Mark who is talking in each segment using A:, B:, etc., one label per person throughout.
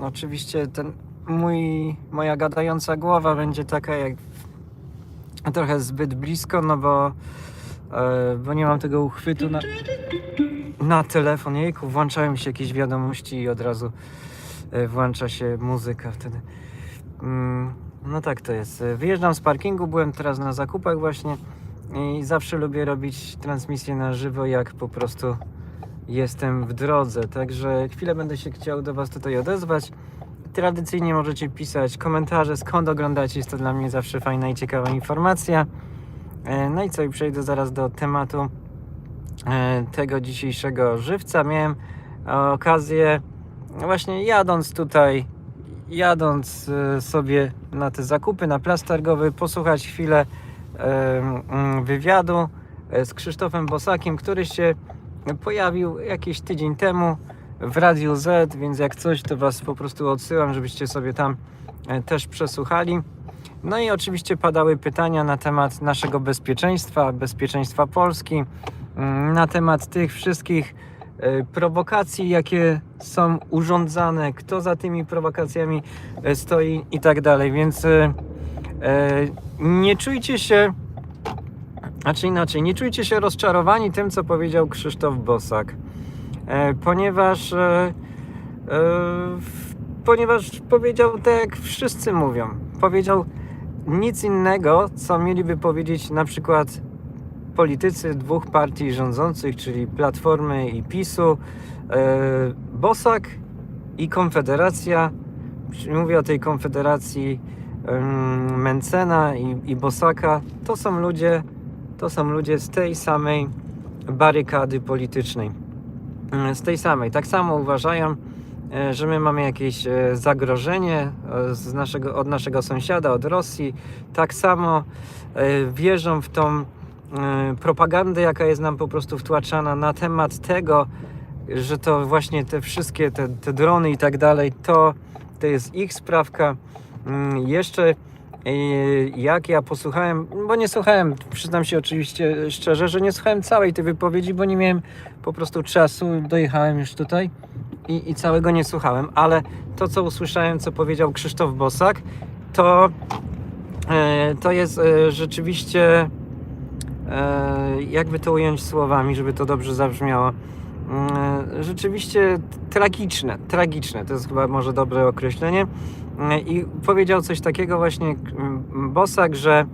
A: Oczywiście ten mój, moja gadająca głowa będzie taka jak trochę zbyt blisko, no bo, e, bo nie mam tego uchwytu na, na telefon. Jejku, włączają się jakieś wiadomości i od razu e, włącza się muzyka wtedy. Mm, no tak to jest. Wyjeżdżam z parkingu, byłem teraz na zakupach właśnie i zawsze lubię robić transmisję na żywo, jak po prostu jestem w drodze. Także chwilę będę się chciał do Was tutaj odezwać. Tradycyjnie możecie pisać komentarze, skąd oglądacie. Jest to dla mnie zawsze fajna i ciekawa informacja. E, No i co, i przejdę zaraz do tematu e, tego dzisiejszego żywca. Miałem e, okazję, no właśnie jadąc tutaj, jadąc sobie na te zakupy, na plac targowy, posłuchać chwilę wywiadu z Krzysztofem Bosakiem, który się pojawił jakiś tydzień temu w Radiu Z, więc jak coś, to Was po prostu odsyłam, żebyście sobie tam e, też przesłuchali. No i oczywiście padały pytania na temat naszego bezpieczeństwa, bezpieczeństwa Polski, mm, na temat tych wszystkich e, prowokacji, jakie są urządzane, kto za tymi prowokacjami e, stoi i tak dalej. Więc nie czujcie się, znaczy inaczej, nie czujcie się rozczarowani tym, co powiedział Krzysztof Bosak, e, ponieważ, e, e, ponieważ powiedział tak, jak wszyscy mówią. Powiedział nic innego, co mieliby powiedzieć na przykład politycy dwóch partii rządzących, czyli Platformy i PiSu, e, Bosak i Konfederacja. Mówię o tej Konfederacji em, Mencena i, i Bosaka. To są ludzie, to są ludzie z tej samej barykady politycznej. Z tej samej. Tak samo uważają, e, że my mamy jakieś e, zagrożenie e, z naszego, od naszego sąsiada, od Rosji. Tak samo wierzą w tą propagandę, jaka jest nam po prostu wtłaczana na temat tego, że to właśnie te wszystkie te, te drony i tak dalej, to, to jest ich sprawka. Mm, Jeszcze e, jak ja posłuchałem, bo nie słuchałem, przyznam się oczywiście szczerze, że nie słuchałem całej tej wypowiedzi, bo nie miałem po prostu czasu, dojechałem już tutaj i, i całego nie słuchałem, ale to co usłyszałem, co powiedział Krzysztof Bosak, to, e, to jest e, rzeczywiście e, jakby to ująć słowami, żeby to dobrze zabrzmiało. Mm, Rzeczywiście tragiczne, tragiczne, to jest chyba może dobre określenie. Mm, I powiedział coś takiego właśnie mm, Bosak, że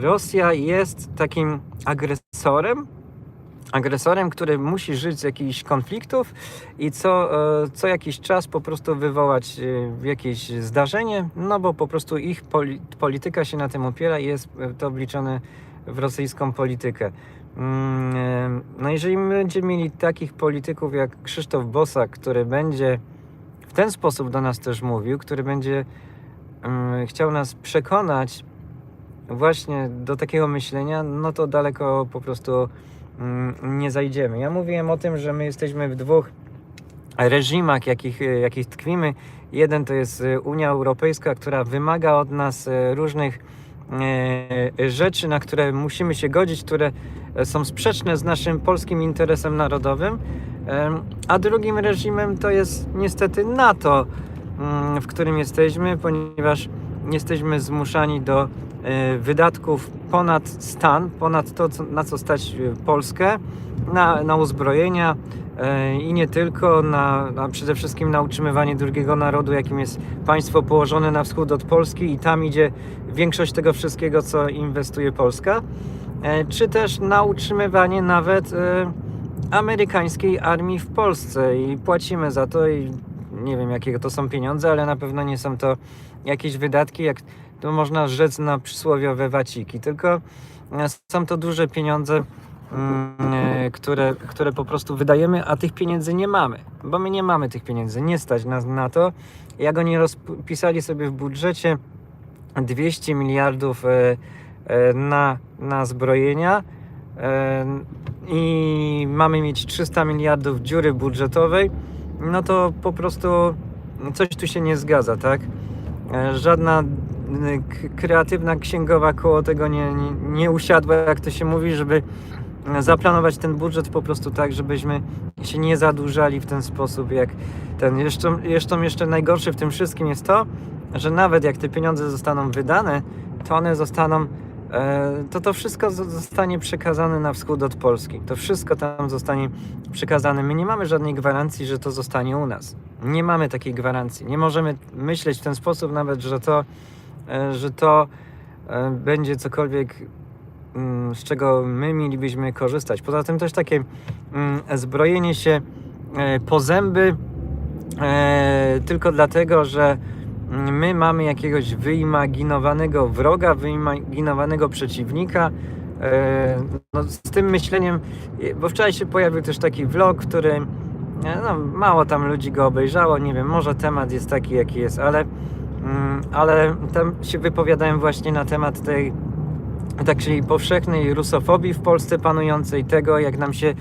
A: Rosja jest takim agresorem, agresorem, który musi żyć z jakichś konfliktów i co, e, co jakiś czas po prostu wywołać e, jakieś zdarzenie, no bo po prostu ich poli polityka się na tym opiera i jest e, to wliczone w rosyjską politykę. Mm, e, No jeżeli my będziemy mieli takich polityków jak Krzysztof Bosak, który będzie w ten sposób do nas też mówił, który będzie mm, chciał nas przekonać właśnie do takiego myślenia, no to daleko po prostu mm, nie zajdziemy. Ja mówiłem o tym, że my jesteśmy w dwóch reżimach, jakich, jakich tkwimy. Jeden to jest e, Unia Europejska, która wymaga od nas e, różnych e, rzeczy, na które musimy się godzić, które e, są sprzeczne z naszym polskim interesem narodowym. A drugim reżimem to jest niestety NATO, mm, w którym jesteśmy, ponieważ jesteśmy zmuszani do e, wydatków ponad stan, ponad to, na co stać e, Polskę, na, na uzbrojenia e, i nie tylko, na, na przede wszystkim na utrzymywanie drugiego narodu, jakim jest państwo położone na wschód od Polski i tam idzie większość tego wszystkiego, co inwestuje Polska, e, czy też na utrzymywanie nawet e, amerykańskiej armii w Polsce. I płacimy za to i nie wiem jakiego to są pieniądze, ale na pewno nie są to jakieś wydatki, jak to można rzec na przysłowiowe waciki, tylko e, są to duże pieniądze, mm, e, które, które po prostu wydajemy, a tych pieniędzy nie mamy, bo my nie mamy tych pieniędzy, nie stać nas na to. Jak oni rozpisali sobie w budżecie 200 miliardów e, e, na, na zbrojenia e, i mamy mieć 300 miliardów dziury budżetowej, no to po prostu coś tu się nie zgadza, tak? E, Żadna kreatywna księgowa koło tego nie, nie, nie usiadła, jak to się mówi, żeby zaplanować ten budżet po prostu tak, żebyśmy się nie zadłużali w ten sposób, jak ten. Jeszcze, jeszcze, jeszcze najgorsze w tym wszystkim jest to, że nawet jak te pieniądze zostaną wydane, to one zostaną, e, to to wszystko zo- zostanie przekazane na wschód od Polski. To wszystko tam zostanie przekazane. My nie mamy żadnej gwarancji, że to zostanie u nas. Nie mamy takiej gwarancji. Nie możemy myśleć w ten sposób nawet, że to, e, że to e, będzie cokolwiek mm, z czego my mielibyśmy korzystać. Poza tym też takie mm, zbrojenie się e, po zęby e, tylko dlatego, że my mamy jakiegoś wyimaginowanego wroga, wyimaginowanego przeciwnika. E, No, z tym myśleniem, e, bo wczoraj się pojawił też taki vlog, który e, no, mało tam ludzi go obejrzało, nie wiem, może temat jest taki jaki jest, ale, mm, ale tam się wypowiadałem właśnie na temat tej takiej powszechnej rusofobii w Polsce panującej, tego jak nam się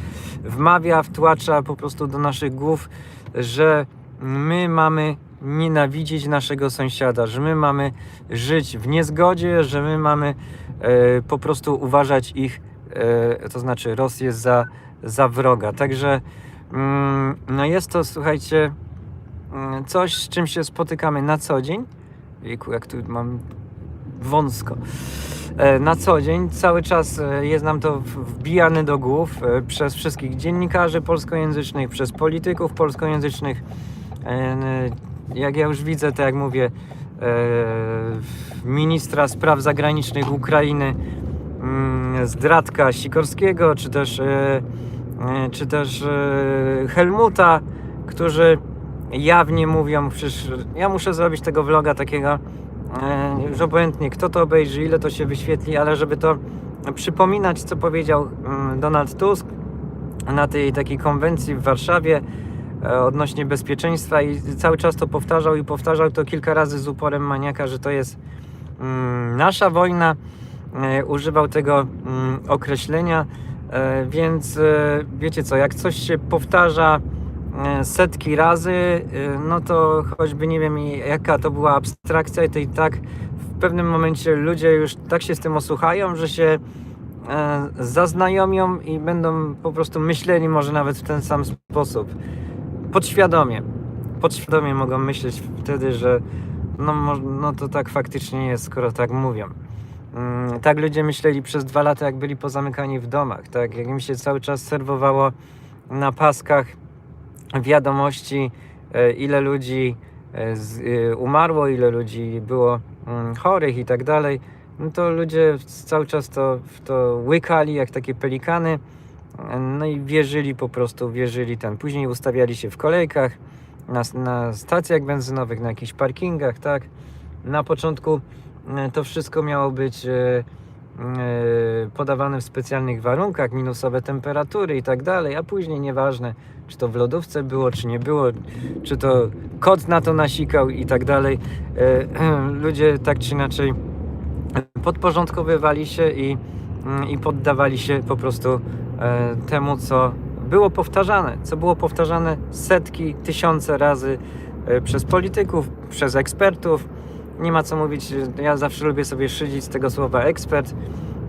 A: wmawia, wtłacza po prostu do naszych głów, że my mamy nienawidzić naszego sąsiada, że my mamy żyć w niezgodzie, że my mamy e, po prostu uważać ich, e, to znaczy Rosję za, za wroga. Także mm, no jest to, słuchajcie, mm, coś, z czym się spotykamy na co dzień. Jejku, jak tu mam wąsko. E, Na co dzień cały czas e, jest nam to wbijane do głów e, przez wszystkich dziennikarzy polskojęzycznych, przez polityków polskojęzycznych. Jak ja już widzę, tak jak mówię, e, ministra spraw zagranicznych Ukrainy, mm, zdradka Sikorskiego, czy też, e, e, czy też Helmuta, którzy jawnie mówią, przecież ja muszę zrobić tego vloga takiego, już obojętnie kto to obejrzy, ile to się wyświetli, ale żeby to przypominać, co powiedział mm, Donald Tusk na tej takiej konwencji w Warszawie odnośnie bezpieczeństwa i cały czas to powtarzał i powtarzał to kilka razy z uporem maniaka, że to jest mm, nasza wojna. E, Używał tego mm, określenia, e, więc e, wiecie co, jak coś się powtarza e, setki razy, e, no to choćby nie wiem jaka to była abstrakcja, to i tak w pewnym momencie ludzie już tak się z tym osłuchają, że się e, zaznajomią i będą po prostu myśleli może nawet w ten sam sposób. Podświadomie. Podświadomie mogą myśleć wtedy, że no, no to tak faktycznie jest, skoro tak mówią. Mm, Tak ludzie myśleli przez dwa lata, jak byli pozamykani w domach, tak? Jak im się cały czas serwowało na paskach wiadomości, e, ile ludzi e, e, umarło, ile ludzi było mm, chorych i tak dalej, no to ludzie cały czas to, to łykali jak takie pelikany, no i wierzyli po prostu, wierzyli ten. Później ustawiali się w kolejkach, na, na stacjach benzynowych, na jakichś parkingach, tak. Na początku e, to wszystko miało być e, e, podawane w specjalnych warunkach, minusowe temperatury i tak dalej, a później nieważne, czy to w lodówce było, czy nie było, czy to kot na to nasikał i tak dalej. Ludzie tak czy inaczej podporządkowywali się i, mm, i poddawali się po prostu temu, co było powtarzane, co było powtarzane setki, tysiące razy e, przez polityków, przez ekspertów. Nie ma co mówić, ja zawsze lubię sobie szydzić z tego słowa ekspert.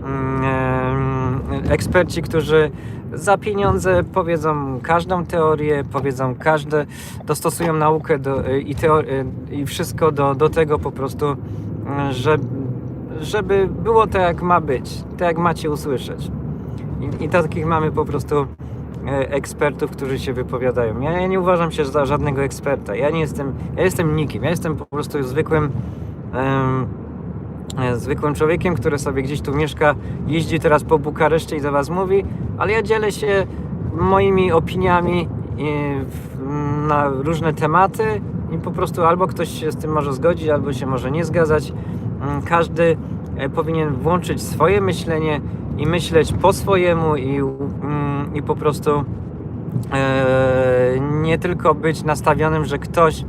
A: Mm, em, Eksperci, którzy za pieniądze powiedzą każdą teorię, powiedzą każde, dostosują naukę do, i, teor- i wszystko do, do tego po prostu, że, żeby było tak jak ma być, tak jak macie usłyszeć. I, i takich mamy po prostu e, ekspertów, którzy się wypowiadają. Ja, ja nie uważam się za żadnego eksperta. Ja nie jestem, ja jestem nikim. Ja jestem po prostu zwykłym e, zwykłym człowiekiem, który sobie gdzieś tu mieszka, jeździ teraz po Bukareszcie i do Was mówi, ale ja dzielę się moimi opiniami e, na różne tematy i po prostu albo ktoś się z tym może zgodzić, albo się może nie zgadzać. Mm, Każdy powinien włączyć swoje myślenie i myśleć po swojemu i, mm, i po prostu e, nie tylko być nastawionym, że ktoś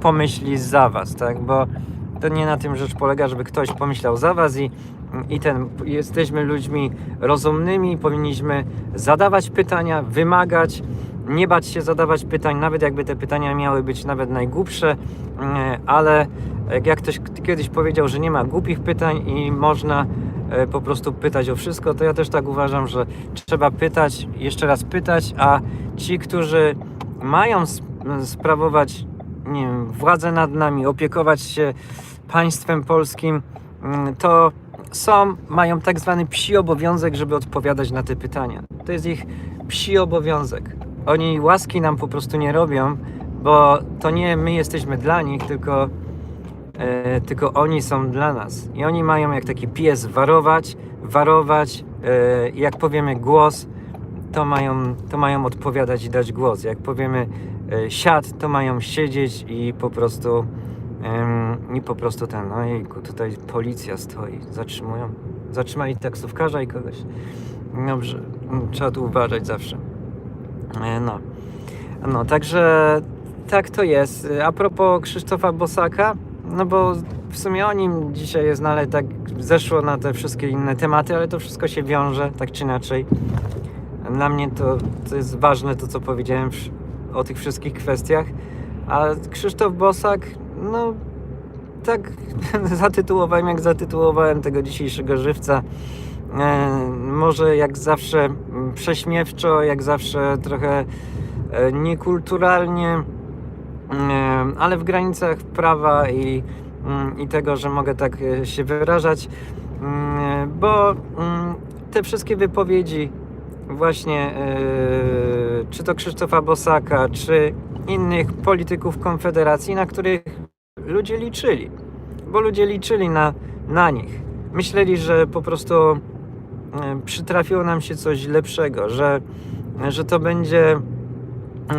A: pomyśli za was, tak? Bo to nie na tym rzecz polega, żeby ktoś pomyślał za was i, i ten, jesteśmy ludźmi rozumnymi, powinniśmy zadawać pytania, wymagać, nie bać się zadawać pytań, nawet jakby te pytania miały być nawet najgłupsze, mm, ale jak ktoś kiedyś powiedział, że nie ma głupich pytań i można po prostu pytać o wszystko, to ja też tak uważam, że trzeba pytać, jeszcze raz pytać, a ci, którzy mają sp- sprawować nie wiem, władzę nad nami, opiekować się państwem polskim, mm, to są, mają tak zwany psi obowiązek, żeby odpowiadać na te pytania. To jest ich psi obowiązek. Oni łaski nam po prostu nie robią, bo to nie my jesteśmy dla nich, tylko, e, tylko oni są dla nas. I oni mają jak taki pies warować, warować, e, jak powiemy głos, to mają, to mają odpowiadać i dać głos. Jak powiemy e, siad, to mają siedzieć i po prostu i po prostu ten, ojejku, tutaj policja stoi, zatrzymują. Zatrzymali taksówkarza i kogoś. Dobrze, mm, trzeba tu uważać zawsze. E, No. No, także tak to jest. A propos Krzysztofa Bosaka, no bo w sumie o nim dzisiaj jest, no ale tak zeszło na te wszystkie inne tematy, ale to wszystko się wiąże, tak czy inaczej. Dla mnie to, to jest ważne to, co powiedziałem o tych wszystkich kwestiach. A Krzysztof Bosak, no tak zatytułowałem, jak zatytułowałem tego dzisiejszego żywca. E, może jak zawsze prześmiewczo, jak zawsze trochę e, niekulturalnie, ale w granicach prawa i, mm, i tego, że mogę tak e, się wyrażać, Mm, bo mm, te wszystkie wypowiedzi właśnie e, czy to Krzysztofa Bosaka, czy innych polityków Konfederacji, na których ludzie liczyli, bo ludzie liczyli na, na nich. Myśleli, że po prostu e, przytrafiło nam się coś lepszego, że, że to będzie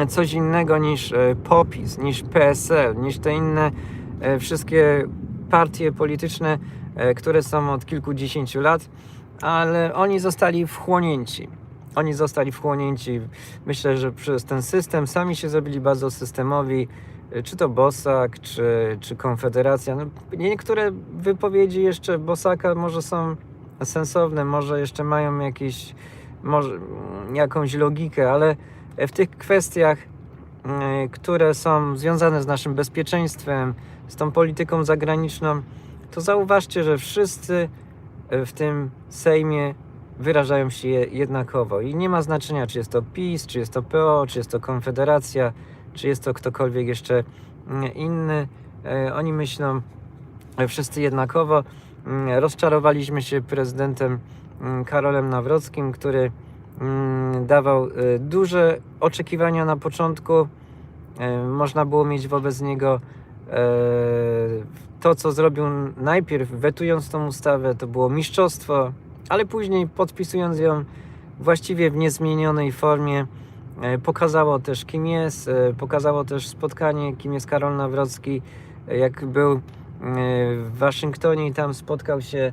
A: coś innego niż e, POPIS, niż PSL, niż te inne e, wszystkie partie polityczne, e, które są od kilkudziesięciu lat, ale oni zostali wchłonięci. Oni zostali wchłonięci, myślę, że przez ten system, sami się zrobili bardzo systemowi, e, czy to Bosak, czy, czy Konfederacja. No, niektóre wypowiedzi jeszcze Bosaka może są sensowne, może jeszcze mają jakieś, może, jakąś logikę, ale w tych kwestiach, e, które są związane z naszym bezpieczeństwem, z tą polityką zagraniczną, to zauważcie, że wszyscy e, w tym Sejmie wyrażają się je- jednakowo. I nie ma znaczenia, czy jest to PiS, czy jest to PO, czy jest to Konfederacja, czy jest to ktokolwiek jeszcze mm, inny. Oni myślą wszyscy jednakowo. Rozczarowaliśmy się prezydentem Karolem Nawrockim, który dawał e, duże oczekiwania na początku. E, Można było mieć wobec niego e, to, co zrobił najpierw, wetując tą ustawę, to było mistrzostwo, ale później podpisując ją właściwie w niezmienionej formie, pokazało też, kim jest, pokazało też spotkanie, kim jest Karol Nawrocki, jak był w Waszyngtonie i tam spotkał się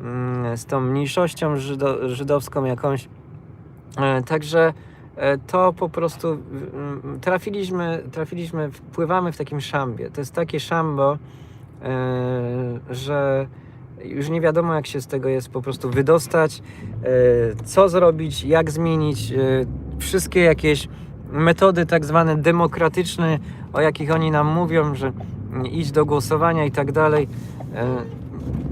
A: mm, z tą mniejszością żydo, żydowską jakąś. E, Także e, to po prostu mm, trafiliśmy, trafiliśmy, wpływamy w takim szambie. To jest takie szambo, e, że już nie wiadomo, jak się z tego jest po prostu wydostać, co zrobić, jak zmienić. Wszystkie jakieś metody tak zwane demokratyczne, o jakich oni nam mówią, że idź do głosowania i tak dalej.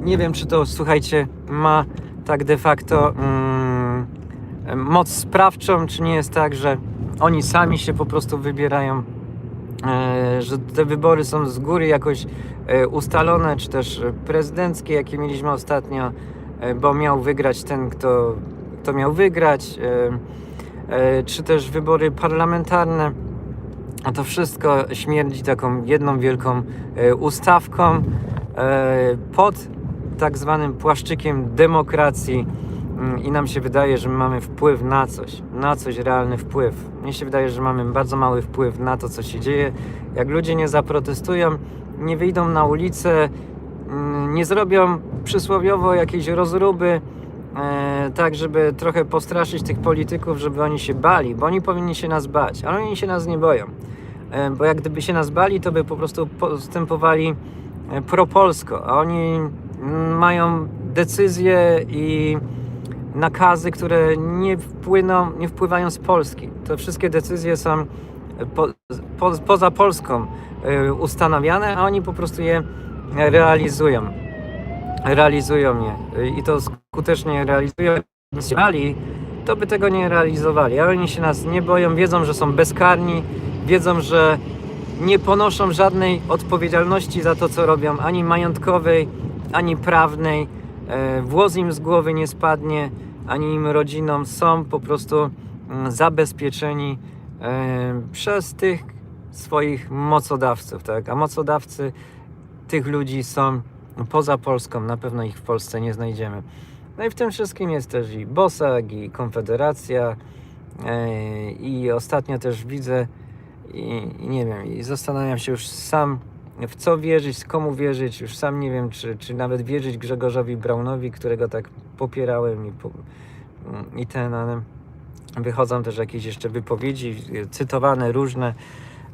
A: Nie wiem, czy to, słuchajcie, ma tak de facto mm, moc sprawczą, czy nie jest tak, że oni sami się po prostu wybierają, e, że te wybory są z góry jakoś e, ustalone, czy też prezydenckie, jakie mieliśmy ostatnio, e, bo miał wygrać ten, kto, kto miał wygrać, czy też wybory parlamentarne. A to wszystko śmierdzi taką jedną wielką ustawką pod tak zwanym płaszczykiem demokracji i nam się wydaje, że my mamy wpływ na coś, na coś realny wpływ. Mnie się wydaje, że mamy bardzo mały wpływ na to, co się dzieje. Jak ludzie nie zaprotestują, nie wyjdą na ulicę, mm, nie zrobią przysłowiowo jakiejś rozruby, e, tak, żeby trochę postraszyć tych polityków, żeby oni się bali, bo oni powinni się nas bać, ale oni się nas nie boją. E, bo jak gdyby się nas bali, to by po prostu postępowali e, propolsko, a oni mm, mają decyzje i nakazy, które nie wpłyną, nie wpływają z Polski. To wszystkie decyzje są po, po, poza Polską e, ustanawiane, a oni po prostu je realizują. Realizują je. E, I to skutecznie realizują, realizowali, to by tego nie realizowali. Ale oni się nas nie boją, wiedzą, że są bezkarni, wiedzą, że nie ponoszą żadnej odpowiedzialności za to, co robią, ani majątkowej, ani prawnej. E, Włos im z głowy nie spadnie, ani im rodzinom są po prostu mm, zabezpieczeni e, przez tych swoich mocodawców, tak? A mocodawcy tych ludzi są poza Polską, na pewno ich w Polsce nie znajdziemy. No i w tym wszystkim jest też i Bosak, i Konfederacja, e, i ostatnio też widzę i, i nie wiem, i zastanawiam się już sam w co wierzyć, komu wierzyć, już sam nie wiem, czy, czy nawet wierzyć Grzegorzowi Braunowi, którego tak popierałem i, po, i ten, ale wychodzą też jakieś jeszcze wypowiedzi cytowane różne,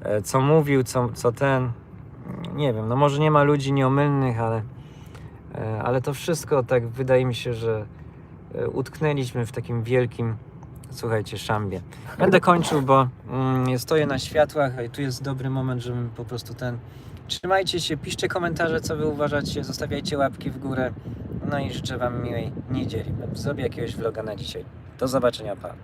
A: e, co mówił, co, co ten, nie wiem, no może nie ma ludzi nieomylnych, ale, e, ale to wszystko tak wydaje mi się, że e, utknęliśmy w takim wielkim, słuchajcie, szambie. Będę kończył, bo mm, stoję na światłach, a tu jest dobry moment, żebym po prostu ten... Trzymajcie się, piszcie komentarze, co wy uważacie, zostawiajcie łapki w górę. No i życzę wam miłej niedzieli. Zrobię jakiegoś vloga na dzisiaj. Do zobaczenia, pa.